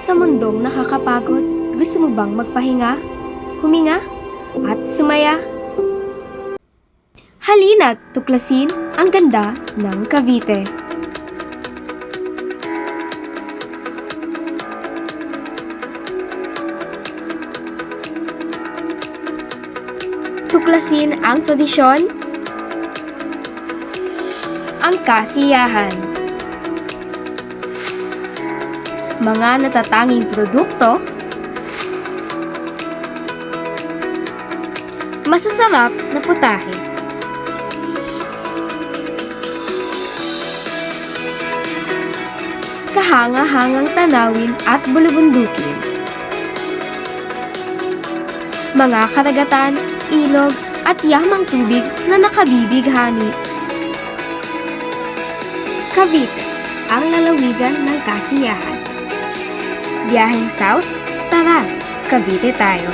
Sa mundong nakakapagod, gusto mo bang magpahinga, huminga, at sumaya? Halina't tuklasin ang ganda ng Cavite. Tuklasin ang tradisyon, ang kasiyahan, mga natatanging produkto, masasarap na putahe. Kahanga-hangang tanawin at bulubundukin. Mga karagatan, ilog at yamang tubig na nakabibighani. Cavite, ang lalawigan ng kasiyahan. Biyaheng South, tara, Cavite tayo.